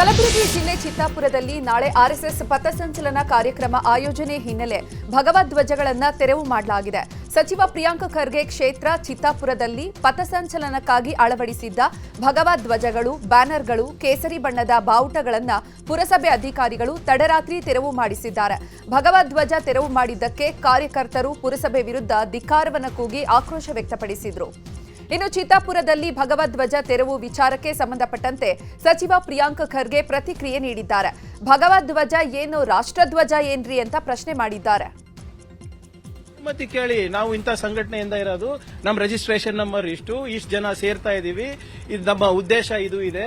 ಕಲಬುರಗಿ ಜಿಲ್ಲೆ ಚಿತ್ತಾಪುರದಲ್ಲಿ ನಾಳೆ ಆರ್ಎಸ್ಎಸ್ ಪಥಸಂಚಲನ ಕಾರ್ಯಕ್ರಮ ಆಯೋಜನೆ ಹಿನ್ನೆಲೆ ಭಗವಧ್ವಜಗಳನ್ನು ತೆರವು ಮಾಡಲಾಗಿದೆ. ಸಚಿವ ಪ್ರಿಯಾಂಕ ಖರ್ಗೆ ಕ್ಷೇತ್ರ ಚಿತ್ತಾಪುರದಲ್ಲಿ ಪಥಸಂಚಲನಕ್ಕಾಗಿ ಅಳವಡಿಸಿದ್ದ ಭಗವಧ್ವಜಗಳು ಬ್ಯಾನರ್ಗಳು, ಕೇಸರಿ ಬಣ್ಣದ ಬಾವುಟಗಳನ್ನು ಪುರಸಭೆ ಅಧಿಕಾರಿಗಳು ತಡರಾತ್ರಿ ತೆರವು ಮಾಡಿಸಿದ್ದಾರೆ. ಭಗವಧ್ವಜ ತೆರವು ಮಾಡಿದ್ದಕ್ಕೆ ಕಾರ್ಯಕರ್ತರು ಪುರಸಭೆ ವಿರುದ್ಧ ಧಿಕ್ಕಾರವನ್ನು ಕೂಗಿ ಆಕ್ರೋಶ ವ್ಯಕ್ತಪಡಿಸಿದರು. ಇನ್ನು ಚಿತ್ತಾಪುರದಲ್ಲಿ ಭಗವಧ್ವಜ ತೆರವು ವಿಚಾರಕ್ಕೆ ಸಂಬಂಧಪಟ್ಟಂತೆ ಸಚಿವ ಪ್ರಿಯಾಂಕ್ ಖರ್ಗೆ ಪ್ರತಿಕ್ರಿಯೆ ನೀಡಿದ್ದಾರೆ. ಭಗವಧ್ವಜ ಏನು, ರಾಷ್ಟ್ರಧ್ವಜ ಏನ್ರಿ ಅಂತ ಪ್ರಶ್ನೆ ಮಾಡಿದ್ದಾರೆ. ಅನುಮತಿ ಕೇಳಿ, ನಾವು ಇಂಥ ಸಂಘಟನೆಯಿಂದ ಇರೋದು, ನಮ್ಮ ರಿಜಿಸ್ಟ್ರೇಷನ್ ನಂಬರ್ ಇಷ್ಟು ಇಷ್ಟು ಜನ ಸೇರ್ತಾ ಇದೀವಿ, ಇದು ನಮ್ಮ ಉದ್ದೇಶ ಇದು ಇದೆ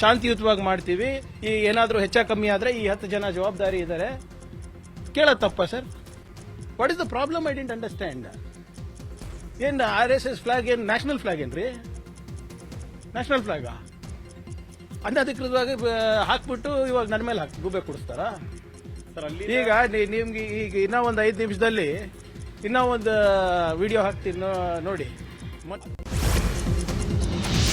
ಶಾಂತಿಯುತವಾಗಿ ಮಾಡ್ತೀವಿ, ಈ ಏನಾದರೂ ಹೆಚ್ಚ ಕಮ್ಮಿ ಆದರೆ ಈ ಹತ್ತು ಜನ ಜವಾಬ್ದಾರಿ ಇದ್ದಾರೆ. ಕೇಳೋ ತಪ್ಪ sir? What is the problem I didn't understand ಏನು ಆರ್ ಎಸ್ ಎಸ್ ಫ್ಲಾಗ್ ಏನು ನ್ಯಾಷನಲ್ ಫ್ಲಾಗ್ ಏನ್ರಿ? ನ್ಯಾಷನಲ್ ಫ್ಲಾಗಾ ಅನಧಿಕೃತವಾಗಿ ಹಾಕ್ಬಿಟ್ಟು ಇವಾಗ ನನ್ನ ಮೇಲೆ ಹಾಕಿ ಗುಬ್ಬೆ ಕೊಡಿಸ್ತಾರ? ಈಗ ನಿಮ್ಗೆ ಈಗ ಇನ್ನೂ ಒಂದು ಐದು ನಿಮಿಷದಲ್ಲಿ ಇನ್ನೂ ಒಂದು ವಿಡಿಯೋ ಹಾಕ್ತೀನಿ ನೋಡಿ.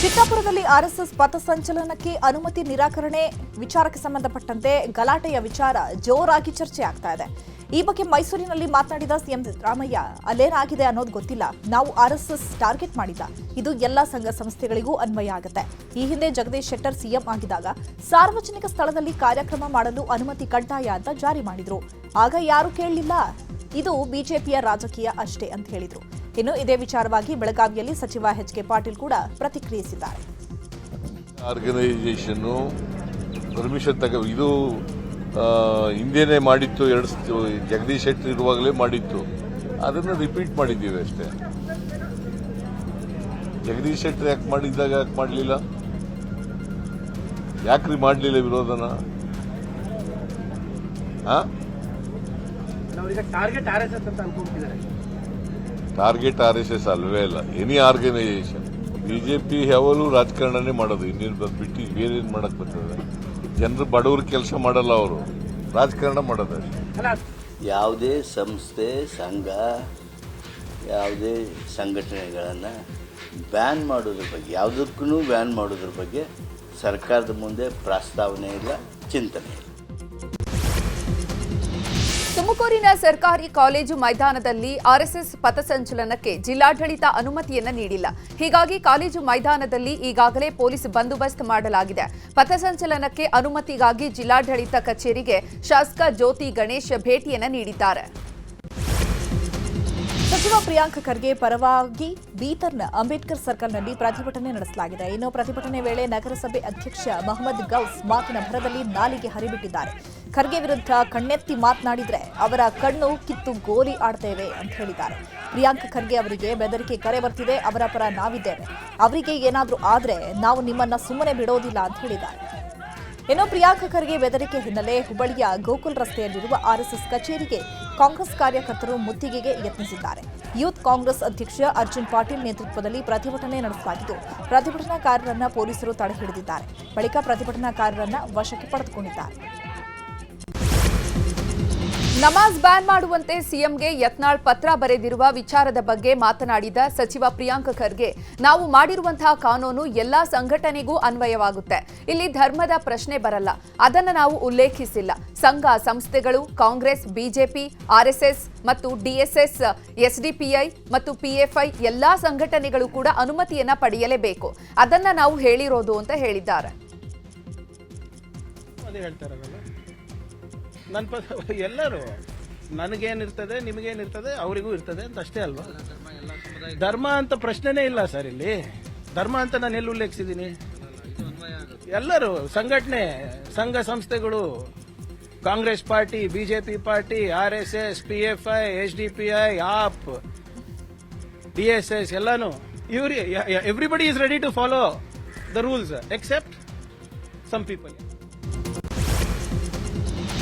ಚಿತ್ತಾಪುರದಲ್ಲಿ ಆರ್ಎಸ್ಎಸ್ ಪಥಸಂಚಲನಕ್ಕೆ ಅನುಮತಿ ನಿರಾಕರಣೆ ವಿಚಾರಕ್ಕೆ ಸಂಬಂಧಪಟ್ಟಂತೆ ಗಲಾಟೆಯ ವಿಚಾರ ಜೋರಾಗಿ ಚರ್ಚೆ ಆಗ್ತಾ ಇದೆ. ಈ ಬಗ್ಗೆ ಮೈಸೂರಿನಲ್ಲಿ ಮಾತನಾಡಿದ ಸಿಎಂ ಸಿದ್ದರಾಮಯ್ಯ, ಅಲ್ಲೇನಾಗಿದೆ ಅನ್ನೋದು ಗೊತ್ತಿಲ್ಲ. ನಾವು ಆರ್ಎಸ್ಎಸ್ ಟಾರ್ಗೆಟ್ ಮಾಡಿಲ್ಲ ಇದು ಎಲ್ಲ ಸಂಘ ಸಂಸ್ಥೆಗಳಿಗೂ ಅನ್ವಯ ಆಗುತ್ತೆ. ಈ ಹಿಂದೆ ಜಗದೀಶ್ ಶೆಟ್ಟರ್ ಸಿಎಂ ಆಗಿದ್ದಾಗ ಸಾರ್ವಜನಿಕ ಸ್ಥಳದಲ್ಲಿ ಕಾರ್ಯಕ್ರಮ ಮಾಡಲು ಅನುಮತಿ ಕಡ್ಡಾಯ ಅಂತ ಜಾರಿ ಮಾಡಿದ್ರು. ಆಗ ಯಾರು ಕೇಳಲಿಲ್ಲ? ಇದು ಬಿಜೆಪಿಯ ರಾಜಕೀಯ ಅಷ್ಟೇ ಅಂತ ಹೇಳಿದ್ರು. ಇನ್ನು ಇದೇ ವಿಚಾರವಾಗಿ ಬೆಳಗಾವಿಯಲ್ಲಿ ಸಚಿವ ಎಚ್ ಕೆ ಪಾಟೀಲ್ ಕೂಡ ಪ್ರತಿಕ್ರಿಯಿಸಿದ್ದಾರೆ. ಹಿಂದೆನೇ ಮಾಡಿತ್ತು ಎರಡು ಜಗದೀಶ್ ಶೆಟ್ಟರ್ ಇರುವಾಗಲೇ ಮಾಡಿತ್ತು. ಅದನ್ನು ರಿಪೀಟ್ ಮಾಡಿದ್ದೀವಿ ಅಷ್ಟೇ. ಜಗದೀಶ್ ಶೆಟ್ಟರ್ ಯಾಕೆ ಮಾಡಿದ್ದಾಗ ಯಾಕೆ ಮಾಡಲಿಲ್ಲ? ಯಾಕ್ರಿ ಮಾಡಲಿಲ್ಲ ವಿರೋಧನ? ಹಾ ಟಾರ್ಗೆಟ್ ಆರ್ ಎಸ್ ಎಸ್ ಅಂತ ಅನ್ಕೊಂತಿದ್ದಾರೆ ಟಾರ್ಗೆಟ್ ಆರ್ ಎಸ್ ಎಸ್ ಅಲ್ವೇ ಇಲ್ಲ. ಎನಿ ಆರ್ಗನೈಸೇಷನ್ ಬಿಜೆಪಿ ಯಾವಾಗಲೂ ರಾಜಕಾರಣನೇ ಮಾಡೋದು. ಇನ್ನೇನು ಬಿಟ್ಟು ಬೇರೆ ಏನು ಮಾಡಕ್ಕೆ ಬರ್ತದೆ? ಜನರು ಬಡವರು ಕೆಲಸ ಮಾಡಲ್ಲ ಅವರು. ರಾಜಕಾರಣ ಮಾಡೋದು ಯಾವುದೇ ಸಂಸ್ಥೆ ಸಂಘ ಯಾವುದೇ ಸಂಘಟನೆಗಳನ್ನು ಬ್ಯಾನ್ ಮಾಡೋದ್ರ ಬಗ್ಗೆ ಯಾವುದಕ್ಕೂ ಬ್ಯಾನ್ ಮಾಡೋದ್ರ ಬಗ್ಗೆ ಸರ್ಕಾರದ ಮುಂದೆ ಪ್ರಸ್ತಾವನೆ ಇಲ್ಲ ಚಿಂತನೆ ಇಲ್ಲ. ತುಮಕೂರಿನ ಸರ್ಕಾರಿ ಕಾಲೇಜು ಮೈದಾನದಲ್ಲಿ ಆರ್ಎಸ್ಎಸ್ ಪಥಸಂಚಲನಕ್ಕೆ ಜಿಲ್ಲಾಡಳಿತ ಅನುಮತಿಯನ್ನ ನೀಡಿಲ್ಲ. ಹೀಗಾಗಿ ಕಾಲೇಜು ಮೈದಾನದಲ್ಲಿ ಈಗಾಗಲೇ ಪೊಲೀಸ್ ಬಂದೋಬಸ್ತ್ ಮಾಡಲಾಗಿದೆ. ಪಥಸಂಚಲನಕ್ಕೆ ಅನುಮತಿಗಾಗಿ ಜಿಲ್ಲಾಡಳಿತ ಕಚೇರಿಗೆ ಶಾಸಕ ಜ್ಯೋತಿ ಗಣೇಶ್ ಭೇಟಿಯನ್ನ ನೀಡಿದ್ದಾರೆ. ಸಚಿವ ಪ್ರಿಯಾಂಕ್ ಖರ್ಗೆ ಪರವಾಗಿ ಬೀದರ್ನ ಅಂಬೇಡ್ಕರ್ ಸರ್ಕಲ್ನಲ್ಲಿ ಪ್ರತಿಭಟನೆ ನಡೆಸಲಾಗಿದೆ. ಇನ್ನು ಪ್ರತಿಭಟನೆ ವೇಳೆ ನಗರಸಭೆ ಅಧ್ಯಕ್ಷ ಮಹಮ್ಮದ್ ಗೌಸ್ ಮಾತಿನ ಭರದಲ್ಲಿ ನಾಲಿಗೆ ಹರಿಬಿಟ್ಟಿದ್ದಾರೆ. ಖರ್ಗೆ ವಿರುದ್ಧ ಕಣ್ಣೆತ್ತಿ ಮಾತನಾಡಿದರೆ ಅವರ ಕಣ್ಣು ಕಿತ್ತು ಗೋಲಿ ಆಡ್ತೇವೆ ಅಂತ ಹೇಳಿದ್ದಾರೆ. ಪ್ರಿಯಾಂಕ್ ಖರ್ಗೆ ಅವರಿಗೆ ಬೆದರಿಕೆ ಕರೆ ಬರ್ತಿದೆ, ಅವರ ಪರ ನಾವಿದ್ದೇವೆ. ಅವರಿಗೆ ಏನಾದರೂ ಆದರೆ ನಾವು ನಿಮ್ಮನ್ನ ಸುಮ್ಮನೆ ಬಿಡೋದಿಲ್ಲ ಅಂತ ಹೇಳಿದ್ದಾರೆ. ಇನ್ನು ಪ್ರಿಯಾಂಕ ಖರ್ಗೆ ಬೆದರಿಕೆ ಹಿನ್ನೆಲೆ ಹುಬ್ಬಳ್ಳಿಯ ಗೋಕುಲ್ ರಸ್ತೆಯಲ್ಲಿರುವ ಆರ್ಎಸ್ಎಸ್ ಕಚೇರಿಗೆ ಕಾಂಗ್ರೆಸ್ ಕಾರ್ಯಕರ್ತರು ಮುತ್ತಿಗೆಗೆ ಯತ್ನಿಸಿದ್ದಾರೆ. ಯೂತ್ ಕಾಂಗ್ರೆಸ್ ಅಧ್ಯಕ್ಷ ಅರ್ಜುನ್ ಪಾಟೀಲ್ ನೇತೃತ್ವದಲ್ಲಿ ಪ್ರತಿಭಟನೆ ನಡೆಸಲಾಗಿದ್ದು, ಪ್ರತಿಭಟನಾಕಾರರನ್ನ ಪೊಲೀಸರು ತಡೆ ಹಿಡಿದಿದ್ದಾರೆ ಬಳಿಕ ಪ್ರತಿಭಟನಾಕಾರರನ್ನ ವಶಕ್ಕೆ ಪಡೆದುಕೊಂಡಿದ್ದಾರೆ. ನಮಾಜ್ ಬ್ಯಾನ್ ಮಾಡುವಂತೆ ಸಿಎಂಗೆ ಯತ್ನಾಳ್ ಪತ್ರ ಬರೆದಿರುವ ವಿಚಾರದ ಬಗ್ಗೆ ಮಾತನಾಡಿದ ಸಚಿವ ಪ್ರಿಯಾಂಕ ಖರ್ಗೆ, ನಾವು ಮಾಡಿರುವಂತಹ ಕಾನೂನು ಎಲ್ಲಾ ಸಂಘಟನೆಗೂ ಅನ್ವಯವಾಗುತ್ತೆ. ಇಲ್ಲಿ ಧರ್ಮದ ಪ್ರಶ್ನೆ ಬರಲ್ಲ. ಅದನ್ನು ನಾವು ಉಲ್ಲೇಖಿಸಿಲ್ಲ. ಸಂಘ, ಸಂಸ್ಥೆಗಳು, ಕಾಂಗ್ರೆಸ್, ಬಿಜೆಪಿ ಆರ್ಎಸ್ಎಸ್ ಮತ್ತು ಡಿಎಸ್ಎಸ್ ಎಸ್ಡಿಪಿಐ ಮತ್ತು ಪಿಎಫ್ಐ ಎಲ್ಲಾ ಸಂಘಟನೆಗಳು ಕೂಡ ಅನುಮತಿಯನ್ನ ಪಡೆಯಲೇಬೇಕು. ಅದನ್ನ ನಾವು ಹೇಳಿರೋದು ಅಂತ ಹೇಳಿದ್ದಾರೆ. ನನ್ನ ಪದ ಎಲ್ಲರೂ, ನನಗೇನಿರ್ತದೆ, ನಿಮಗೇನಿರ್ತದೆ, ಅವರಿಗೂ ಇರ್ತದೆ ಅಂತ ಅಷ್ಟೇ ಅಲ್ವಾ? ಧರ್ಮ ಅಂತ ಪ್ರಶ್ನೆನೇ ಇಲ್ಲ ಸರ್ ಇಲ್ಲಿ. ಧರ್ಮ ಅಂತ ನಾನು ಎಲ್ಲಿ ಉಲ್ಲೇಖಿಸಿದ್ದೀನಿ? ಎಲ್ಲರೂ, ಸಂಘಟನೆ, ಸಂಘ ಸಂಸ್ಥೆಗಳು, Congress party, BJP party, R S S, P F I, H D P I, AAP, D S S, ಎಲ್ಲಾನು. Every everybody is ready to follow the rules except some people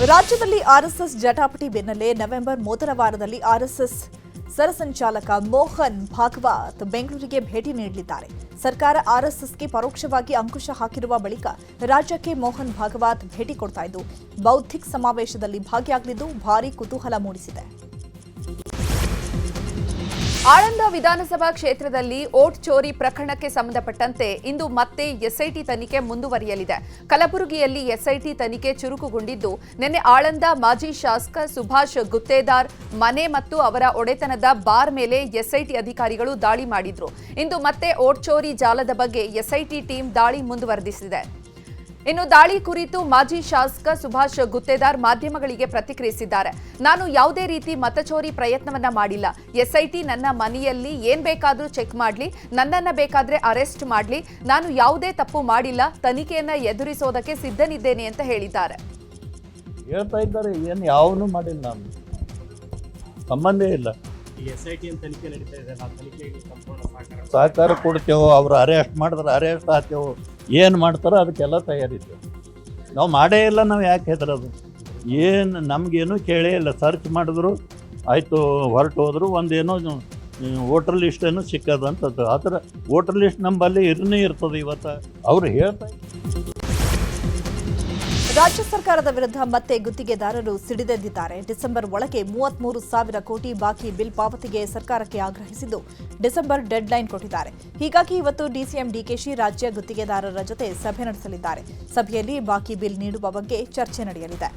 ರಾಜ್ಯದಲ್ಲಿ ಆರ್ಎಸ್ಎಸ್ ಜಟಾಪಟಿ ಬೆನ್ನಲ್ಲೇ ನವೆಂಬರ್ ಮೊದಲ ವಾರದಲ್ಲಿ RSS ಸರಸಂಚಾಲಕ Mohan Bhagwat ಬೆಂಗಳೂರಿಗೆ ಭೇಟಿ ನೀಡಲಿದ್ದಾರೆ. ಸರ್ಕಾರ ಆರ್ಎಸ್ಎಸ್ಗೆ ಪರೋಕ್ಷವಾಗಿ ಅಂಕುಶ ಹಾಕಿರುವ ಬಳಿಕ ರಾಜ್ಯಕ್ಕೆ ಮೋಹನ್ ಭಾಗವತ್ ಭೇಟಿ ಕೊಡ್ತಾ ಇದ್ದು, ಬೌದ್ಧಿಕ್ ಸಮಾವೇಶದಲ್ಲಿ ಭಾಗಿಯಾಗಲಿದ್ದು ಭಾರೀ ಕುತೂಹಲ ಮೂಡಿಸಿದೆ. ಆಳಂದ ವಿಧಾನಸಭಾ ಕ್ಷೇತ್ರದಲ್ಲಿ ಓಟ್ ಚೋರಿ ಪ್ರಕರಣಕ್ಕೆ ಸಂಬಂಧಪಟ್ಟಂತೆ ಇಂದು ಮತ್ತೆ ಎಸ್ಐಟಿ ತನಿಖೆ ಮುಂದುವರಿಯಲಿದೆ. ಕಲಬುರಗಿಯಲ್ಲಿ ಎಸ್ಐಟಿ ತನಿಖೆ ಚುರುಕುಗೊಂಡಿದ್ದು, ನಿನ್ನೆ ಆಳಂದ ಮಾಜಿ ಶಾಸಕ ಸುಭಾಷ್ ಗುತ್ತೇದಾರ್ ಮನೆ ಮತ್ತು ಅವರ ಒಡೆತನದ ಬಾರ್ ಮೇಲೆ ಎಸ್ಐಟಿ ಅಧಿಕಾರಿಗಳು ದಾಳಿ ಮಾಡಿದ್ರು. ಇಂದು ಮತ್ತೆ ಓಟ್ ಚೋರಿ ಜಾಲದ ಬಗ್ಗೆ ಎಸ್ಐಟಿ ಟೀಂ ದಾಳಿ ಮುಂದುವರೆದಿಸಿದೆ. ಇನ್ನು ದಾಳಿ ಕುರಿತು ಮಾಜಿ ಶಾಸಕ ಸುಭಾಷ್ ಗುತ್ತೇದಾರ್ ಮಾಧ್ಯಮಗಳಿಗೆ ಪ್ರತಿಕ್ರಿಯಿಸಿದ್ದಾರೆ. ನಾನು ಯಾವುದೇ ರೀತಿ ಮತಚೋರಿ ಪ್ರಯತ್ನವನ್ನ ಮಾಡಿಲ್ಲ. ಎಸ್ಐಟಿ ನನ್ನ ಮನೆಯಲ್ಲಿ ಏನ್ ಬೇಕಾದ್ರೂ ಚೆಕ್ ಮಾಡ್ಲಿ ನನ್ನನ್ನ ಬೇಕಾದ್ರೆ ಅರೆಸ್ಟ್ ಮಾಡಲಿ ನಾನು ಯಾವುದೇ ತಪ್ಪು ಮಾಡಿಲ್ಲ ತನಿಖೆಯನ್ನ ಎದುರಿಸೋದಕ್ಕೆ ಸಿದ್ಧನಿದ್ದೇನೆ ಅಂತ ಹೇಳಿದ್ದಾರೆ. ಹೇಳ್ತಾ ಇದ್ದಾರೆ ಏನು ಯಾವನು ಮಾಡಿಲ್ಲ ನಾನು. ಸಂಬಂಧ ಇಲ್ಲ. ಸಹಕಾರ ಕೊಡ್ತೇವೆ ಅವ್ರು ಅರೆಸ್ಟ್ ಮಾಡಿದ್ರೆ ಅರೆಸ್ಟ್ ಆಗ್ತೇವೆ. ಏನು ಮಾಡ್ತಾರೋ ಅದಕ್ಕೆಲ್ಲ ತಯಾರಿದ್ದೆ ನಾವು ಮಾಡೇ ಇಲ್ಲ, ನಾವು ಯಾಕೆ ಹೆದರೋದು? ಏನು ನಮಗೇನು ಕೇಳೇ ಇಲ್ಲ. ಸರ್ಚ್ ಮಾಡಿದ್ರು, ಆಯಿತು, ಹೊರಟು ಹೋದ್ರು, ಒಂದೇನೋ ವೋಟರ್ ಲಿಸ್ಟ್ ಏನೋ ಸಿಕ್ಕದ ಅಂತ ಆ ಥರ ವೋಟರ್ ಲಿಸ್ಟ್ ನಂಬಲ್ಲಿ ಇರನೇ ಇರ್ತದೆ ಇವತ್ತು. ಅವ್ರು ಹೇಳ್ತಾ ರಾಜ್ಯ ಸರ್ಕಾರದ ವಿರುದ್ಧ ಮತ್ತೆ ಗುತ್ತಿಗೆದಾರರು ಸಿಡಿದೆದ್ದಿದ್ದಾರೆ. ಡಿಸೆಂಬರ್ ಒಳಗೆ ಮೂವತ್ಮೂರು ಸಾವಿರ ಕೋಟಿ ಬಾಕಿ ಬಿಲ್ ಪಾವತಿಗೆ ಸರ್ಕಾರಕ್ಕೆ ಆಗ್ರಹಿಸಿದ್ದು ಡಿಸೆಂಬರ್ ಡೆಡ್ ಲೈನ್ ಕೊಟ್ಟಿದ್ದಾರೆ. ಹೀಗಾಗಿ ಇವತ್ತು ಡಿಸಿಎಂ ಡಿಕೆಶಿ ರಾಜ್ಯ ಗುತ್ತಿಗೆದಾರರ ಜೊತೆ ಸಭೆ ನಡೆಸಲಿದ್ದಾರೆ. ಸಭೆಯಲ್ಲಿ ಬಾಕಿ ಬಿಲ್ ನೀಡುವ ಬಗ್ಗೆ ಚರ್ಚೆ ನಡೆಯಲಿದೆ.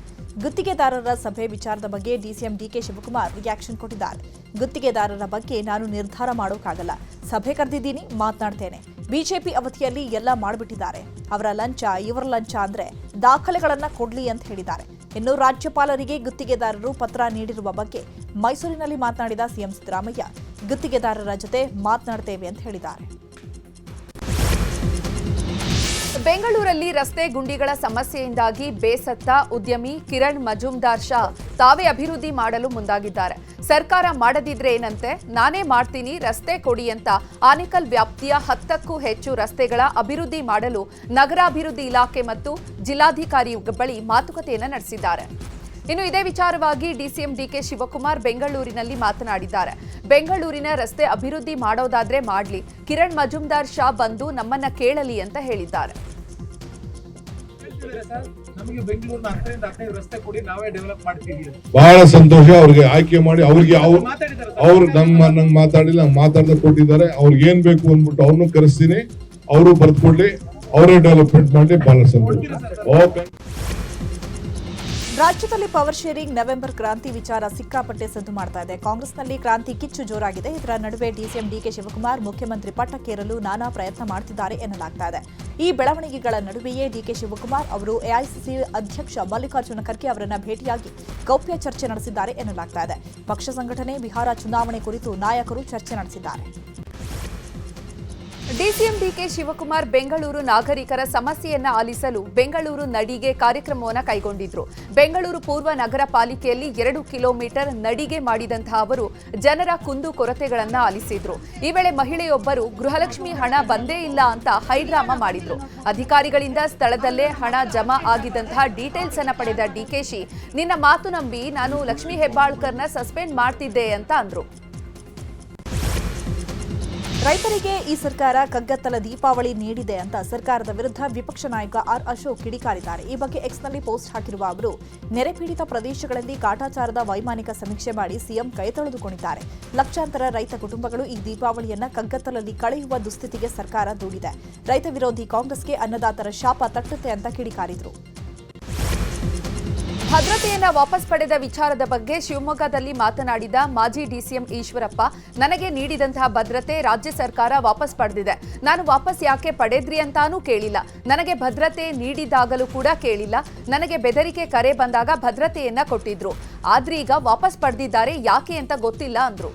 ಗುತ್ತಿಗೆದಾರರ ಸಭೆ ವಿಚಾರದ ಬಗ್ಗೆ ಡಿಸಿಎಂ ಡಿಕೆ ಶಿವಕುಮಾರ್ ರಿಯಾಕ್ಷನ್ ಕೊಟ್ಟಿದ್ದಾರೆ. ಗುತ್ತಿಗೆದಾರರ ಬಗ್ಗೆ ನಾನು ನಿರ್ಧಾರ ಮಾಡೋಕ್ಕಾಗಲ್ಲ. ಸಭೆ ಕರೆದಿದ್ದೀನಿ, ಮಾತನಾಡ್ತೇನೆ. ಬಿಜೆಪಿ ಅವಧಿಯಲ್ಲಿ ಎಲ್ಲ ಮಾಡಿಬಿಟ್ಟಿದ್ದಾರೆ. ಅವರ ಲಂಚ, ಇವರ ಲಂಚ ಅಂದ್ರೆ ದಾಖಲೆಗಳನ್ನ ಕೊಡ್ಲಿ ಅಂತ ಹೇಳಿದ್ದಾರೆ. ಇನ್ನು ರಾಜ್ಯಪಾಲರಿಗೆ ಗುತ್ತಿಗೆದಾರರು ಪತ್ರ ನೀಡಿರುವ ಬಗ್ಗೆ ಮೈಸೂರಿನಲ್ಲಿ ಮಾತನಾಡಿದ ಸಿಎಂ ಸಿದ್ದರಾಮಯ್ಯ, ಗುತ್ತಿಗೆದಾರರ ಜೊತೆ ಮಾತನಾಡ್ತೇವೆ ಅಂತ ಹೇಳಿದ್ದಾರೆ. ಬೆಂಗಳೂರಲ್ಲಿ ರಸ್ತೆ ಗುಂಡಿಗಳ ಸಮಸ್ಯೆಯಿಂದಾಗಿ ಬೇಸತ್ತ ಉದ್ಯಮಿ ಕಿರಣ್ ಮಜುಮ್ದಾರ್ ಶಾ ತಾವೇ ಅಭಿವೃದ್ಧಿ ಮಾಡಲು ಮುಂದಾಗಿದ್ದಾರೆ. ಸರ್ಕಾರ ಮಾಡದಿದ್ರೆ ಏನಂತೆ? ನಾನೇ ಮಾಡ್ತೀನಿ, ರಸ್ತೆ ಕೊಡಿ ಅಂತ ಆನೇಕಲ್ ವ್ಯಾಪ್ತಿಯ ಹತ್ತಕ್ಕೂ ಹೆಚ್ಚು ರಸ್ತೆಗಳ ಅಭಿವೃದ್ಧಿ ಮಾಡಲು ನಗರಾಭಿವೃದ್ಧಿ ಇಲಾಖೆ ಮತ್ತು ಜಿಲ್ಲಾಧಿಕಾರಿ ಬಳಿ ಮಾತುಕತೆಯನ್ನು ನಡೆಸಿದ್ದಾರೆ. ಇನ್ನು ಇದೇ ವಿಚಾರವಾಗಿ ಡಿಸಿಎಂ ಡಿಕೆ ಶಿವಕುಮಾರ್ ಬೆಂಗಳೂರಿನಲ್ಲಿ ಮಾತನಾಡಿದ್ದಾರೆ. ಬೆಂಗಳೂರಿನ ರಸ್ತೆ ಅಭಿವೃದ್ಧಿ ಮಾಡೋದಾದ್ರೆ ಮಾಡ್ಲಿ. ಕಿರಣ್ ಮಜುಮ್ದಾರ್ ಶಾ ಬಂದು ನಮ್ಮನ್ನ ಕೇಳಲಿ ಅಂತ ಹೇಳಿದ್ದಾರೆ. ಬಹಳ ಸಂತೋಷ ಅವ್ರಿಗೆ ಆಯ್ಕೆ ಮಾಡಿ ಅವ್ರಿಗೆ ಅವ್ರು ಅವ್ರು ನಮ್ಮ ನಂಗೆ ಮಾತಾಡಿಲ್ಲ ನಂಗೆ ಮಾತಾಡ್ದೆ ಕೊಟ್ಟಿದ್ದಾರೆ. ಅವ್ರಿಗೆ ಏನ್ ಬೇಕು ಅಂದ್ಬಿಟ್ಟು ಅವ್ರನ್ನು ಕರೆಸ್ತೀನಿ. ಅವರು ಬರ್ತ್ಕೊಳ್ಳಿ ಅವರೇ ಡೆವಲಪ್ಮೆಂಟ್ ಮಾಡಿ ಬಹಳ ಸಂತೋಷ. ಓಕೆ. ರಾಜ್ಯದಲ್ಲಿ ಪವರ್ ಶೇರಿಂಗ್ ನವೆಂಬರ್ ಕ್ರಾಂತಿ ವಿಚಾರ ಸಿಕ್ಕಾಪಟ್ಟೆ ಸದ್ದು ಮಾಡ್ತಾ ಇದೆ. ಕಾಂಗ್ರೆಸ್ನಲ್ಲಿ ಕ್ರಾಂತಿ ಕಿಚ್ಚು ಜೋರಾಗಿದೆ. ಇದರ ನಡುವೆ ಡಿಸಿಎಂ ಡಿಕೆ ಶಿವಕುಮಾರ್ ಮುಖ್ಯಮಂತ್ರಿ ಪಟ್ಟಕ್ಕೇರಲು ನಾನಾ ಪ್ರಯತ್ನ ಮಾಡುತ್ತಿದ್ದಾರೆ ಎನ್ನಲಾಗ್ತಾ ಇದೆ. ಈ ಬೆಳವಣಿಗೆಗಳ ನಡುವೆಯೇ ಡಿಕೆ ಶಿವಕುಮಾರ್ ಅವರು ಎಐಸಿಸಿ ಅಧ್ಯಕ್ಷ ಮಲ್ಲಿಕಾರ್ಜುನ ಖರ್ಗೆ ಅವರನ್ನ ಭೇಟಿಯಾಗಿ ಗೌಪ್ಯ ಚರ್ಚೆ ನಡೆಸಿದ್ದಾರೆ ಎನ್ನಲಾಗ್ತಾ ಇದೆ. ಪಕ್ಷ ಸಂಘಟನೆ ಬಿಹಾರ ಚುನಾವಣೆ ಕುರಿತು ನಾಯಕರು ಚರ್ಚೆ ನಡೆಸಿದ್ದಾರೆ. ಡಿಸಿಎಂ ಡಿಕೆ ಶಿವಕುಮಾರ್ ಬೆಂಗಳೂರು ನಾಗರಿಕರ ಸಮಸ್ಯೆಯನ್ನ ಆಲಿಸಲು ಬೆಂಗಳೂರು ನಡಿಗೆ ಕಾರ್ಯಕ್ರಮವನ್ನು ಕೈಗೊಂಡಿದ್ರು. ಬೆಂಗಳೂರು ಪೂರ್ವ ನಗರ ಪಾಲಿಕೆಯಲ್ಲಿ ಎರಡು ಕಿಲೋಮೀಟರ್ ನಡಿಗೆ ಮಾಡಿದಂತಹ ಅವರು ಜನರ ಕುಂದು ಕೊರತೆಗಳನ್ನು ಆಲಿಸಿದ್ರು. ಈ ವೇಳೆ ಮಹಿಳೆಯೊಬ್ಬರು, ಗೃಹಲಕ್ಷ್ಮಿ ಹಣ ಬಂದೇ ಇಲ್ಲ ಅಂತ ಹೈಡ್ರಾಮಾ ಮಾಡಿದ್ರು. ಅಧಿಕಾರಿಗಳಿಂದ ಸ್ಥಳದಲ್ಲೇ ಹಣ ಜಮಾ ಆಗಿದಂತಹ ಡೀಟೇಲ್ಸ್ ಅನ್ನ ಪಡೆದ ಡಿಕೆಶಿ, ನಿನ್ನ ಮಾತು ನಂಬಿ ನಾನು ಲಕ್ಷ್ಮೀ ಹೆಬ್ಬಾಳ್ಕರ್ನ ಸಸ್ಪೆಂಡ್ ಮಾಡ್ತಿದ್ದೆ ಅಂತ ಅಂದ್ರು. ರೈತರಿಗೆ ಈ ಸರ್ಕಾರ ಕಗ್ಗತ್ತಲ ದೀಪಾವಳಿ ನೀಡಿದೆ ಅಂತ ಸರ್ಕಾರದ ವಿರುದ್ಧ ವಿಪಕ್ಷ ನಾಯಕ ಆರ್ ಅಶೋಕ್ ಕಿಡಿಕಾರಿದ್ದಾರೆ. ಈ ಬಗ್ಗೆ ಎಕ್ಸ್ನಲ್ಲಿ ಪೋಸ್ಟ್ ಹಾಕಿರುವ ಅವರು, ನೆರೆ ಪೀಡಿತ ಪ್ರದೇಶಗಳಲ್ಲಿ ಕಾಟಾಚಾರದ ವೈಮಾನಿಕ ಸಮೀಕ್ಷೆ ಮಾಡಿ ಸಿಎಂ ಕೈ ತೊಳೆದುಕೊಂಡಿದ್ದಾರೆ. ಲಕ್ಷಾಂತರ ರೈತ ಕುಟುಂಬಗಳು ಈ ದೀಪಾವಳಿಯನ್ನ ಕಗ್ಗತ್ತಲಲ್ಲಿ ಕಳೆಯುವ ದುಸ್ಥಿತಿಗೆ ಸರ್ಕಾರ ದೂಡಿದೆ. ರೈತ ವಿರೋಧಿ ಕಾಂಗ್ರೆಸ್ಗೆ ಅನ್ನದಾತರ ಶಾಪ ತಟ್ಟುತ್ತೆ ಅಂತ ಕಿಡಿಕಾರಿದ್ರು. ಭದ್ರತೆಯನ್ನ ವಾಪಸ್ ಪಡೆದ ವಿಚಾರದ ಬಗ್ಗೆ ಶಿವಮೊಗ್ಗದಲ್ಲಿ ಮಾತನಾಡಿದ ಮಾಜಿ ಡಿಸಿಎಂ ಈಶ್ವರಪ್ಪ, ನನಗೆ ನೀಡಿದಂತಹ ಭದ್ರತೆ ರಾಜ್ಯ ಸರ್ಕಾರ ವಾಪಸ್ ಪಡೆದಿದೆ. ನಾನು ವಾಪಸ್ ಯಾಕೆ ಪಡೆದ್ರಿ ಅಂತಾನೂ ಕೇಳಿಲ್ಲ. ನನಗೆ ಭದ್ರತೆ ನೀಡಿದಾಗಲೂ ಕೂಡ ಕೇಳಿಲ್ಲ. ನನಗೆ ಬೆದರಿಕೆ ಕರೆ ಬಂದಾಗ ಭದ್ರತೆಯನ್ನ ಕೊಟ್ಟಿದ್ರು. ಆದ್ರೀಗ ವಾಪಸ್ ಪಡೆದಿದ್ದಾರೆ ಯಾಕೆ ಅಂತ ಗೊತ್ತಿಲ್ಲ ಅಂದ್ರು.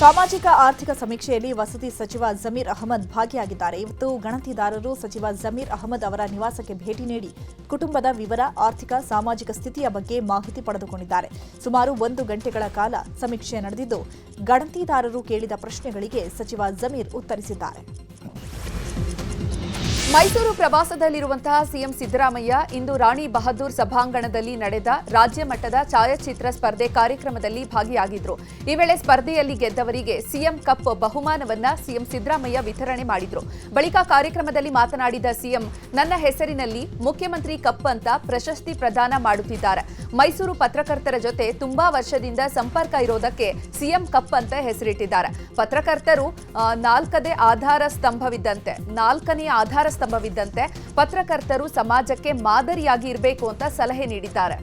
ಸಾಮಾಜಿಕ ಆರ್ಥಿಕ ಸಮೀಕ್ಷೆಯಲ್ಲಿ ವಸತಿ ಸಚಿವ ಜಮೀರ್ ಅಹಮದ್ ಭಾಗಿಯಾಗಿದ್ದಾರೆ. ಇವತ್ತು ಗಣತಿದಾರರು ಸಚಿವ ಜಮೀರ್ ಅಹಮದ್ ಅವರ ನಿವಾಸಕ್ಕೆ ಭೇಟಿ ನೀಡಿ ಕುಟುಂಬದ ವಿವರ, ಆರ್ಥಿಕ, ಸಾಮಾಜಿಕ ಸ್ಥಿತಿಯ ಬಗ್ಗೆ ಮಾಹಿತಿ ಪಡೆದುಕೊಂಡಿದ್ದಾರೆ. ಸುಮಾರು ಒಂದು ಗಂಟೆಗಳ ಕಾಲ ಸಮೀಕ್ಷೆ ನಡೆದಿದ್ದು ಗಣತಿದಾರರು ಕೇಳಿದ ಪ್ರಶ್ನೆಗಳಿಗೆ ಸಚಿವ ಜಮೀರ್ ಉತ್ತರಿಸಿದ್ದಾರೆ. ಮೈಸೂರು ಪ್ರವಾಸದಲ್ಲಿರುವಂತಹ ಸಿಎಂ ಸಿದ್ದರಾಮಯ್ಯ ಇಂದು ರಾಣಿ ಬಹದ್ದೂರ್ ಸಭಾಂಗಣದಲ್ಲಿ ನಡೆದ ರಾಜ್ಯ ಮಟ್ಟದ ಛಾಯಾಚಿತ್ರ ಸ್ಪರ್ಧೆ ಕಾರ್ಯಕ್ರಮದಲ್ಲಿ ಭಾಗಿಯಾಗಿದ್ರು. ಈ ವೇಳೆ ಸ್ಪರ್ಧೆಯಲ್ಲಿ ಗೆದ್ದವರಿಗೆ ಸಿಎಂ ಕಪ್ ಬಹುಮಾನವನ್ನ ಸಿಎಂ ಸಿದ್ದರಾಮಯ್ಯ ವಿತರಣೆ ಮಾಡಿದ್ರು. ಬಳಿಕ ಕಾರ್ಯಕ್ರಮದಲ್ಲಿ ಮಾತನಾಡಿದ ಸಿಎಂ, ನನ್ನ ಹೆಸರಿನಲ್ಲಿ ಮುಖ್ಯಮಂತ್ರಿ ಕಪ್ ಅಂತ ಪ್ರಶಸ್ತಿ ಪ್ರದಾನ ಮಾಡುತ್ತಿದ್ದಾರೆ. ಮೈಸೂರು ಪತ್ರಕರ್ತರ ಜೊತೆ ತುಂಬಾ ವರ್ಷದಿಂದ ಸಂಪರ್ಕ ಇರೋದಕ್ಕೆ ಸಿಎಂ ಕಪ್ ಅಂತ ಹೆಸರಿಟ್ಟಿದ್ದಾರೆ. ಪತ್ರಕರ್ತರು ನಾಲ್ಕದೇ ಆಧಾರ ಸ್ತಂಭವಿದ್ದಂತೆ, ನಾಲ್ಕನೇ ಆಧಾರ ಸ್ತಂಭವಿದ್ದಂತೆ ಪತ್ರಕರ್ತರು ಸಮಾಜಕ್ಕೆ ಮಾದರಿಯಾಗಿ ಇರಬೇಕು ಅಂತ ಸಲಹೆ ನೀಡಿದ್ದಾರೆ.